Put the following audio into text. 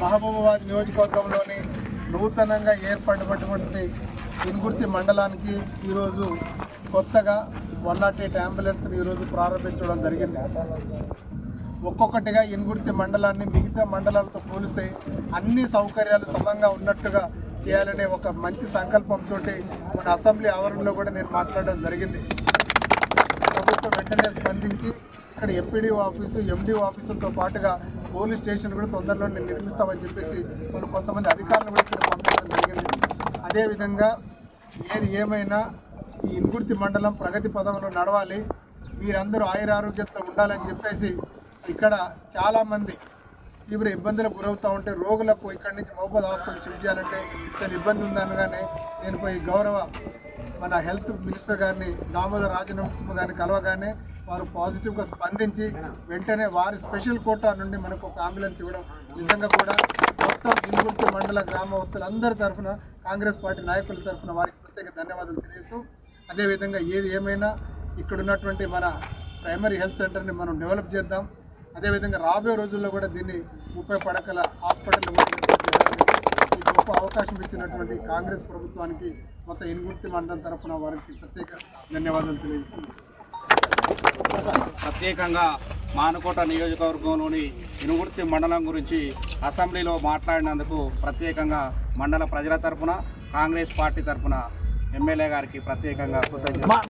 మహబూబాబాద్ నియోజకవర్గంలోని నూతనంగా ఏర్పడబడినటువంటి ఇనుగుర్తి మండలానికి ఈరోజు కొత్తగా వన్ నాట్ ఎయిట్ అంబులెన్స్ని ఈరోజు ప్రారంభించడం జరిగింది. ఒక్కొక్కటిగా ఇనుగుర్తి మండలాన్ని మిగతా మండలాలతో పోలిస్తే అన్ని సౌకర్యాలు సమంగా ఉన్నట్టుగా చేయాలనే ఒక మంచి సంకల్పంతో మన అసెంబ్లీ ఆవరణలో కూడా నేను మాట్లాడడం జరిగింది. ప్రభుత్వం వెంటనే స్పందించి ఇక్కడ ఎంపీడీ ఆఫీసు ఎండి ఆఫీసులతో పాటుగా పోలీస్ స్టేషన్ కూడా తొందరలో నేను నిర్మిస్తామని చెప్పేసి వాళ్ళు కొంతమంది అధికారులు కూడా ఇక్కడ పంపించడం జరిగింది. అదేవిధంగా ఏది ఏమైనా ఈ ఇన్గుర్తి మండలం ప్రగతి పదంలో నడవాలి మీరందరూ ఆయురారోగ్యంతో ఉండాలని చెప్పేసి ఇక్కడ చాలామంది తీవ్ర ఇబ్బందులకు గురవుతూ ఉంటే రోగులకు ఇక్కడి నుంచి మహబూబాద్ హాస్పిటల్ షిఫ్ట్ చేయాలంటే చాలా ఇబ్బంది ఉందనగానే నేను పోయి గౌరవ మన హెల్త్ మినిస్టర్ గారిని దామోదర్ రాజనరసింహ గారిని కలవగానే వారు పాజిటివ్గా స్పందించి వెంటనే వారి స్పెషల్ కోటా నుండి మనకు ఒక అంబులెన్స్ ఇవ్వడం నిజంగా కూడా మొత్తం ఇన్గుర్తి మండల గ్రామస్తులందరి తరఫున కాంగ్రెస్ పార్టీ నాయకుల తరఫున వారికి ప్రత్యేక ధన్యవాదాలు తెలియజేస్తూ అదేవిధంగా ఏది ఏమైనా ఇక్కడ ఉన్నటువంటి మన ప్రైమరీ హెల్త్ సెంటర్ని మనం డెవలప్ చేద్దాం. అదేవిధంగా రాబోయే రోజుల్లో కూడా దీన్ని ముప్పై పడకల హాస్పిటల్ కూడా అవకాశం ఇచ్చినటువంటి కాంగ్రెస్ ప్రభుత్వానికి మొత్తం ఎనుగుర్తి మండలం తరఫున వారికి ప్రత్యేక ధన్యవాదాలు తెలియజేస్తున్నాం. ప్రత్యేకంగా మానుకోట నియోజకవర్గంలోని ఇనుగుర్తి మండలం గురించి అసెంబ్లీలో మాట్లాడినందుకు ప్రత్యేకంగా మండల ప్రజల తరపున కాంగ్రెస్ పార్టీ తరపున ఎమ్మెల్యే గారికి ప్రత్యేకంగా కృతజ్ఞత